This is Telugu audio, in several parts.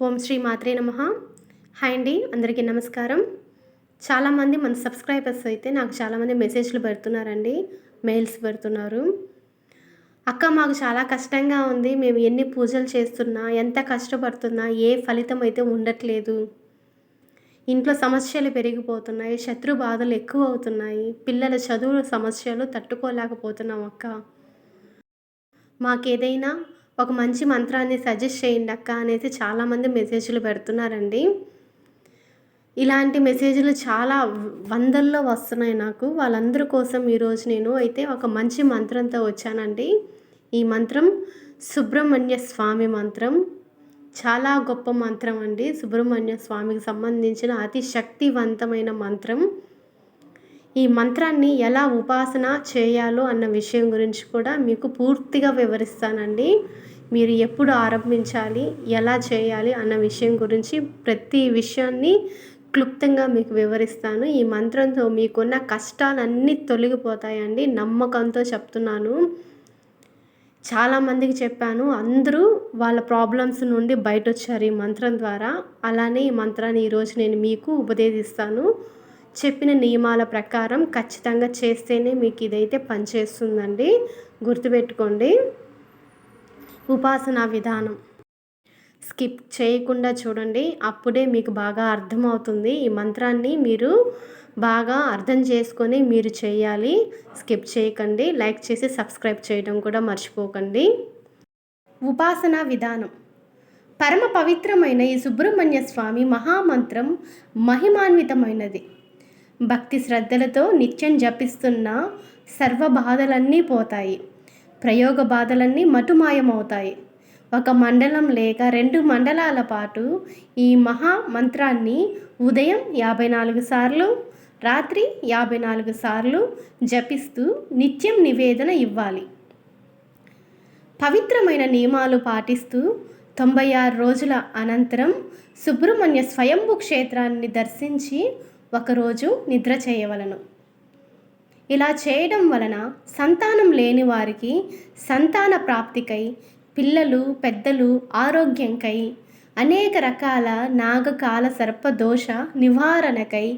ఓం శ్రీ మాత్రే నమ. హాయ్ అండి అందరికీ నమస్కారం. చాలామంది మన సబ్స్క్రైబర్స్ అయితే నాకు చాలామంది మెసేజ్లు పెడుతున్నారండి మెయిల్స్ పెడుతున్నారు. అక్క మాకు చాలా కష్టంగా ఉంది మేము ఎన్ని పూజలు చేస్తున్నా ఎంత కష్టపడుతున్నా ఏ ఫలితం అయితే ఉండట్లేదు. ఇంట్లో సమస్యలు పెరిగిపోతున్నాయి శత్రు బాధలు ఎక్కువ అవుతున్నాయి పిల్లల చదువు సమస్యలు తట్టుకోలేకపోతున్నాం అక్క. మాకేదైనా ఒక మంచి మంత్రాన్ని సజెస్ట్ చేయండి అక్క అనేసి చాలామంది మెసేజ్లు పెడుతున్నారండి. ఇలాంటి మెసేజ్లు చాలా వందల్లో వస్తున్నాయి నాకు. వాళ్ళందరి కోసం ఈరోజు నేను అయితే ఒక మంచి మంత్రంతో వచ్చానండి. ఈ మంత్రం సుబ్రహ్మణ్య స్వామి మంత్రం. చాలా గొప్ప మంత్రం అండి. సుబ్రహ్మణ్య స్వామికి సంబంధించిన అతి శక్తివంతమైన మంత్రం. ఈ మంత్రాన్ని ఎలా ఉపాసన చేయాలో అన్న విషయం గురించి కూడా మీకు పూర్తిగా వివరిస్తానండి. మీరు ఎప్పుడు ఆరంభించాలి ఎలా చేయాలి అన్న విషయం గురించి ప్రతి విషయాన్ని క్లుప్తంగా మీకు వివరిస్తాను. ఈ మంత్రంతో మీకున్న కష్టాలన్నీ తొలగిపోతాయండి. నమ్మకంతో చెప్తున్నాను. చాలామందికి చెప్పాను. అందరూ వాళ్ళ ప్రాబ్లమ్స్ నుండి బయట వచ్చారు ఈ మంత్రం ద్వారా. అలానే ఈ మంత్రాన్ని ఈరోజు నేను మీకు ఉపదేశిస్తాను. చెప్పిన నియమాల ప్రకారం ఖచ్చితంగా చేస్తేనే మీకు ఇదైతే పనిచేస్తుందండి. గుర్తుపెట్టుకోండి. ఉపాసన విధానం. స్కిప్ చేయకుండా చూడండి. అప్పుడే మీకు బాగా అర్థమవుతుంది. ఈ మంత్రాన్ని మీరు బాగా అర్థం చేసుకొని మీరు చేయాలి. స్కిప్ చేయకండి. లైక్ చేసి సబ్స్క్రైబ్ చేయడం కూడా మర్చిపోకండి. ఉపాసన విధానం. పరమ పవిత్రమైన ఈ సుబ్రహ్మణ్య స్వామి మహామంత్రం మహిమాన్వితమైనది. భక్తి శ్రద్ధలతో నిత్యం జపిస్తున్న సర్వ బాధలన్నీ పోతాయి. ప్రయోగ బాధలన్నీ మటుమాయమవుతాయి. ఒక మండలం లేక రెండు మండలాల పాటు ఈ మహా మంత్రాన్ని ఉదయం యాభై నాలుగు సార్లు రాత్రి యాభై నాలుగు సార్లు జపిస్తూ నిత్యం నివేదన ఇవ్వాలి. పవిత్రమైన నియమాలు పాటిస్తూ తొంభై ఆరు రోజుల అనంతరం సుబ్రహ్మణ్య స్వయంభు క్షేత్రాన్ని దర్శించి ఒకరోజు నిద్ర చేయవలను. ఇలా చేయడం వలన సంతానం లేని వారికి సంతాన ప్రాప్తికై పిల్లలు పెద్దలు ఆరోగ్యంకై అనేక రకాల నాగకాల సర్పదోష నివారణకై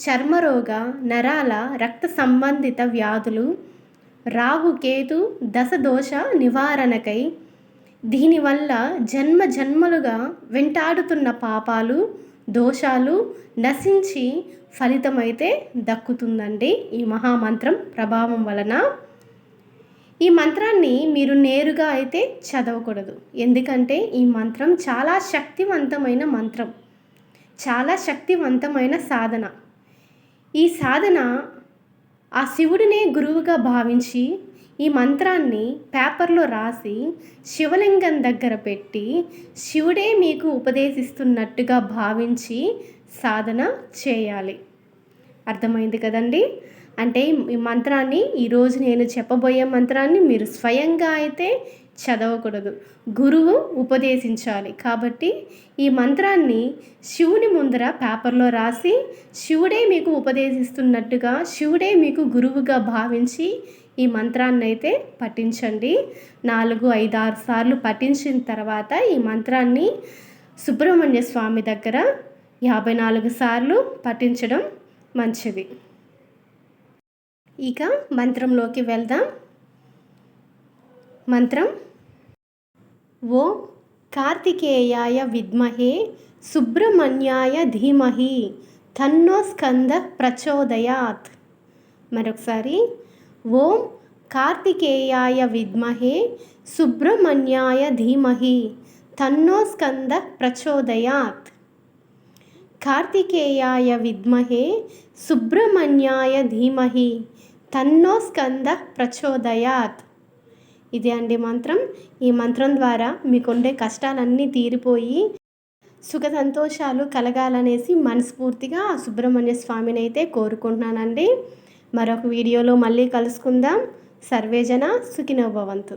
చర్మరోగ నరాల రక్త సంబంధిత వ్యాధులు రాహుకేతు దశదోష నివారణకై దీనివల్ల జన్మ జన్మలుగా వెంటాడుతున్న పాపాలు దోషాలు నశించి ఫలితమైతే దక్కుతుందండి ఈ మహామంత్రం ప్రభావం వలన. ఈ మంత్రాన్ని మీరు నేరుగా అయితే చదవకూడదు. ఎందుకంటే ఈ మంత్రం చాలా శక్తివంతమైన మంత్రం. చాలా శక్తివంతమైన సాధన. ఈ సాధన ఆ శివుడినే గురువుగా భావించి ఈ మంత్రాన్ని పేపర్లో రాసి శివలింగం దగ్గర పెట్టి శివుడే మీకు ఉపదేశిస్తున్నట్టుగా భావించి సాధన చేయాలి. అర్థమైంది కదండి? అంటే ఈ మంత్రాన్ని ఈరోజు నేను చెప్పబోయే మంత్రాన్ని మీరు స్వయంగా అయితే చదవకూడదు. గురువు ఉపదేశించాలి. కాబట్టి ఈ మంత్రాన్ని శివుని ముందర పేపర్లో రాసి శివుడే మీకు ఉపదేశిస్తున్నట్టుగా శివుడే మీకు గురువుగా భావించి ఈ మంత్రాన్ని అయితే పఠించండి. నాలుగు ఐదు ఆరు సార్లు పఠించిన తర్వాత ఈ మంత్రాన్ని సుబ్రహ్మణ్య స్వామి దగ్గర యాభై నాలుగు సార్లు పఠించడం మంచిది. ఇక మంత్రంలోకి వెళ్దాం. మంత్రం ఓ కార్తికేయాయ విద్మహే సుబ్రహ్మణ్యాయ ధీమహి తన్నో స్కంద ప్రచోదయాత్. మరొకసారి ఓం కార్తికేయాయ విద్మహే సుబ్రహ్మణ్యాయ ధీమహి తన్నో స్కంద ప్రచోదయాత్. కార్తికేయాయ విద్మహే సుబ్రహ్మణ్యాయ ధీమహి తన్నో స్కంద ప్రచోదయాత్. ఇదే అండి మంత్రం. ఈ మంత్రం ద్వారా మీకుండే కష్టాలన్నీ తీరిపోయి సుఖ సంతోషాలు కలగాలనేసి మనస్ఫూర్తిగా ఆ సుబ్రహ్మణ్య స్వామిని అయితే కోరుకుంటున్నానండి. మరొక వీడియోలో మళ్ళీ కలుసుకుందాం. సర్వేజన సుఖినోభవంతు